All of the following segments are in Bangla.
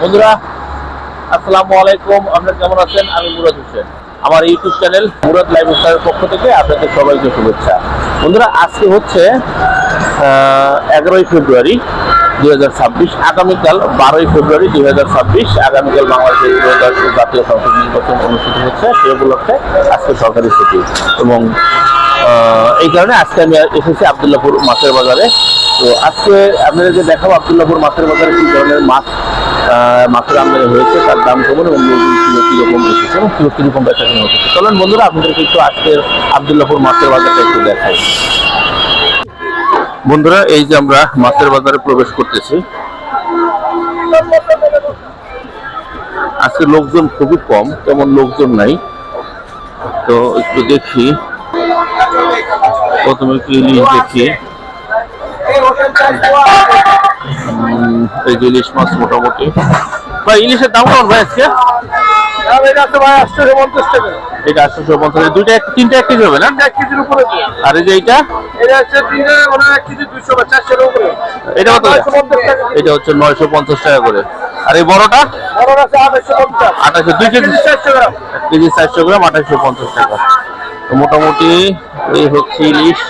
বন্ধুরা, আসসালামু আলাইকুম। আপনারা কেমন আছেন? আমি মুরাদ হোসেন। আমার ইউটিউব চ্যানেল মুরাদ লাইফ স্টাইলের পক্ষ থেকে আপনাদের সবাইকে শুভেচ্ছা। বন্ধুরা, আজকে হচ্ছে এগারোই ফেব্রুয়ারি দুই হাজার ছাব্বিশ। আগামীকাল বারোই ফেব্রুয়ারি দুই হাজার ছাব্বিশ। আগামীকাল বাংলাদেশের জাতীয় সংসদ নির্বাচন অনুষ্ঠিত হচ্ছে। সেই উপলক্ষে আজকে সরকারি ছুটি। এবং এই কারণে আজকে আমি এসেছি আবদুল্লাপুর মাছের বাজারে। তো আজকে আপনাদেরকে দেখাবো আবদুল্লাপুর মাছের বাজারে কি ধরনের মাছ মাছের আমদানি হয়েছে, তার দাম কেমন এবং কিলো কীরকম এসেছে এবং কিলো কীরকম বেচা কিনে হচ্ছে। চলেন বন্ধুরা, আপনাদেরকে একটু আজকের আবদুল্লাপুর মাছের বাজারটা একটু দেখাই। বন্ধুরা, এই যে আমরা মাছের বাজারে প্রবেশ করতেছি। আজকে লোকজন খুবই কম, তেমন লোকজন নাই। তো একটু দেখি। প্রথমে একটু ইলিশ দেখি। এই যে ইলিশ মাছ মোটামুটি। ভাই ইলিশের দাম কেমন ভাই আজকে? এটা আটশোশো পঞ্চাশ দুইটা এক- তিনটা এক কেজি হবে না? আর এই যে এইটা? এটা কত এটা হচ্ছে নয়শো পঞ্চাশ টাকা করে। আর এই বড়টা? আঠাশশো দুই কেজি কেজি চারশো গ্রাম। আঠাশশো পঞ্চাশ টাকা। তো মোটামুটি এই হচ্ছে ইলিশ।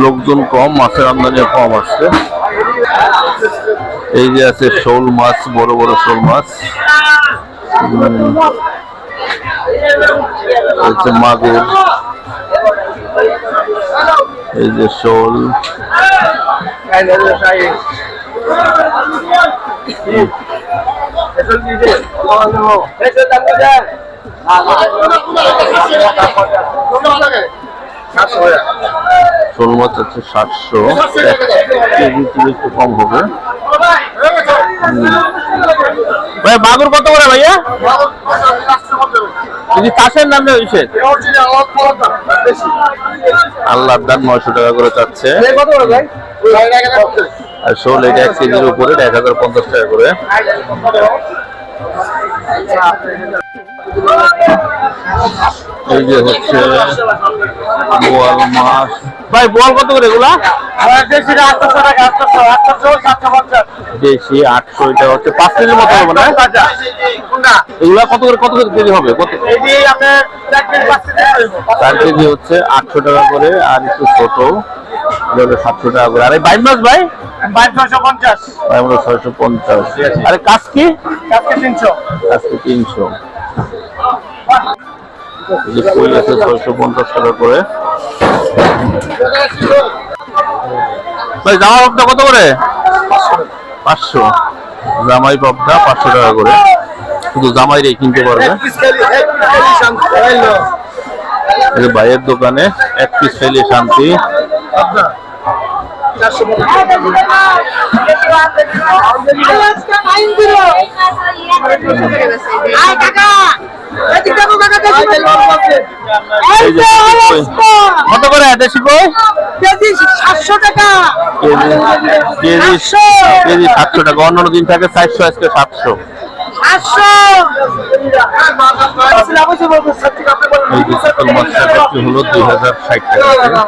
লোকজন কম, মাছের আমদানি কম আসছে। এই যে আছে শোল মাছ, বড় বড় শোল মাছ। মাগুর। এই যে শোল। শোল মাছ আছে সাতশো। কেজি একটু কম হবে। ভাই মাগুর কত করে ভাইয়া? যদি চাষের নাম নেই ইসের আল্লাহর দান নয়শো টাকা করে চাচ্ছে। আর শোল এটা এক কেজির উপরে এক হাজার পঞ্চাশ টাকা করে। এই যে হচ্ছে বোয়াল মাছ। ভাই বোয়াল কত করে এগুলা? বেশি আটশো এটা হচ্ছে পাঁচ কেজির মতো হবে না? এগুলা কত করে কত কেজি হবে? কত? চার কেজি হচ্ছে আটশো টাকা করে আর একটু ছোট। হলো সাতশো টাকা করে। আর এই বাইন মাছ ভাই? ভাই ছয়শো পঞ্চাশ। আরে কাজ কি? তিনশো। কই আছে ছয়শো পঞ্চাশ টাকা করে। ভাই জামা পাবদা কত করে? পাঁচশো। জামাই পাবদা পাঁচশো টাকা করে। শুধু জামাই রে কিনতে পারবে। ভাইয়ের দোকানে এক পিস খাইলে শান্তি। কই। কত করে? দেশি কই সাতশো। টাকা কেজি সাতশো টাকা অন্যান্য দিন থাকে চারশো আজকে সাতশো। হলো দুই হাজার ষাট টাকা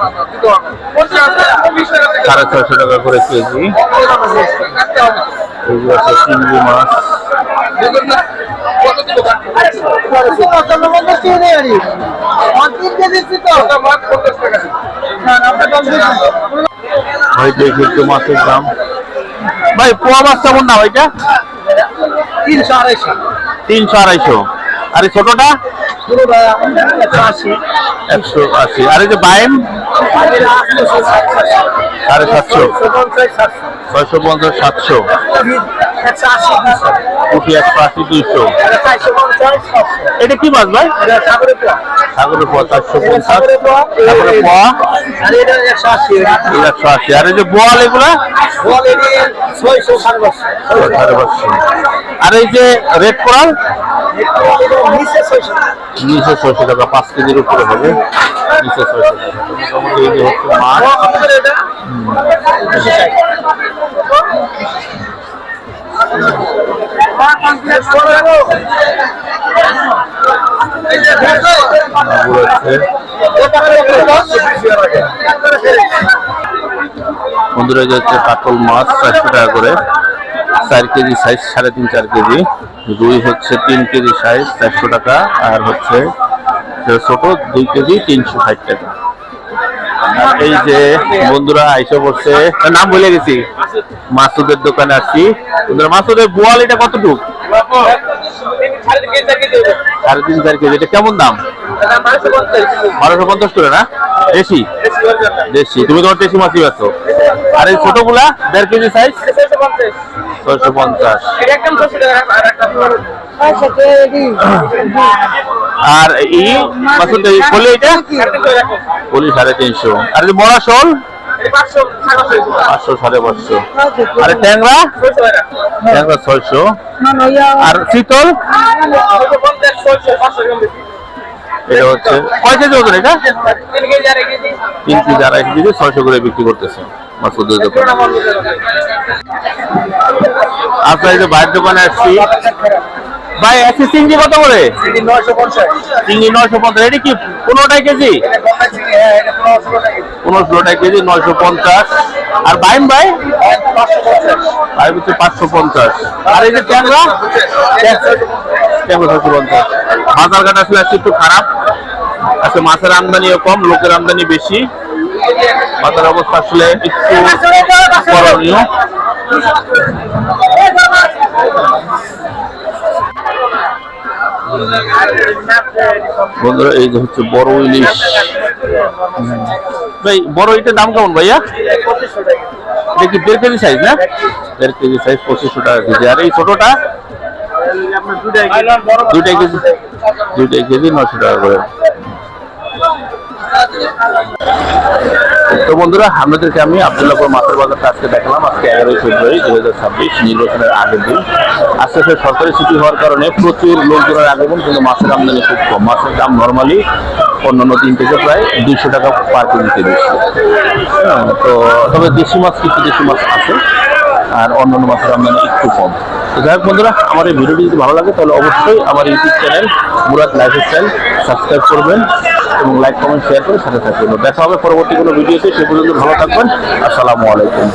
সাড়ে ছয়শো টাকা করে কেজি। এই যে আছে চিংড়ি মাছ। ভাই দেখি একটু মাছের দাম। ভাই পোয়া মাছ কেমন না ভাইটা তিনশো আড়াইশো। তিনশো আড়াইশো। আর এই ছোটটা? একশো আশি। আর এই যে বাইম সাড়ে সাতশো। ছয়শো পঞ্চাশ সাতশো। কোটি একশো আশি দুইশো। এটা কি মাছ ভাই? সাগরের পোয়া। চারশো পঞ্চাশ। তারপরে পোয়া। এটা একশো আশি আর এই যে বোয়াল এগুলা? সাড়ে পাঁচশো। আর এই যে রেড কোরাল নিচে ছয়শো টাকা। পাঁচ কেজির উপরে হবে। নিচে ছয়শো টাকা। এই যে হচ্ছে মাছ। মাগুর আছে বন্ধুরা এই যে হচ্ছে কাতল মাছ চারশো টাকা করে। চার কেজি সাইজ সাড়ে তিন, চার কেজি। রুই হচ্ছে তিন কেজি সাইজ চারশো টাকা, আর হচ্ছে ছোট, দুই কেজি তিনশো ষাট টাকা। আর এই যে বন্ধুরা আইসা পড়ছে নাম ভুলে গেছি। মাসুদের দোকানে আসছি। বন্ধুরা, মাসুদের বোয়াল এটা কতটুক? সাড়ে তিন, চার কেজি, এটা কেমন দাম? বারোশো পঞ্চাশ করে না? দেশি? দেশি। তুমি তোমার দেশি মাছই বেছো আর এই ছোটগুলা, দেড় কেজি সাইজ ছয়শো পঞ্চাশ। আর এই এই ফলি এটা ফলি সাড়ে তিনশো। আর এই বড়া শোল? পাঁচশো, সাড়ে পাঁচশো। আর ট্যাংরা? ট্যাংরা ছয়শো। আর শীতল? এটা হচ্ছে কয় কেজি ওজন এটা? তিন কেজি আড়াই কেজি ছয়শো করে বিক্রি করতেছে দোকানে। আপনার এই যে দোকানে কত করে? নয়শো পঞ্চাশ। এটা কি পনেরোটাই কেজি? কেজি, নয়শো পঞ্চাশ। আর হচ্ছে পাঁচশো পঞ্চাশ। আর এই যে ট্যাংরা? ট্যাংরা ছশো পঞ্চাশ। বাজার ঘাট আসলে আজকে একটু খারাপ। আজকে মাছের আমদানিও কম, লোকের আমদানি বেশি। বাজার অবস্থা আসলে একটু করণীয়। বন্ধুরা, এই যে হচ্ছে বড় ইলিশ। ভাই, বড় ইলিশের দাম কেমন ভাইয়া? কি দেড় কেজি সাইজ না? দেড় কেজি সাইজ পঁচিশশো টাকা কেজি। আর এই ছোটটা? দুইটাই কেজি। কেজি নশো টাকা করে। তো বন্ধুরা আপনাদেরকে আমি আবদুল্লাপুর মাছের বাজারটা আজকে দেখলাম। আজকে এগারোই ফেব্রুয়ারি দুই হাজার ছাব্বিশ নির্বাচনের আগের দিন। আজকে সে সরকারি ছুটি হওয়ার কারণে প্রচুর লোকজনের আগমন কিন্তু মাছের আমদানি খুব কম। মাছের দাম নর্মালি অন্যান্য দিন থেকে প্রায় দুইশো টাকা পার কেজিতে বেশি। হ্যাঁ, তো তবে দেশি মাছ কিছু দেশি মাছ আছে আর অন্যান্য মাছের আমদানি একটু কম। যাই হোক বন্ধুরা, আমার এই ভিডিওটি যদি ভালো লাগে, তাহলে অবশ্যই আমার YouTube channel Murad life style subscribe করবেন এবং লাইক কমেন্ট শেয়ার করে সাথে থাকবেন। দেখা হবে পরবর্তী কোনো ভিডিওতে, সে পর্যন্ত ভালো থাকবেন। আসসালামু আলাইকুম।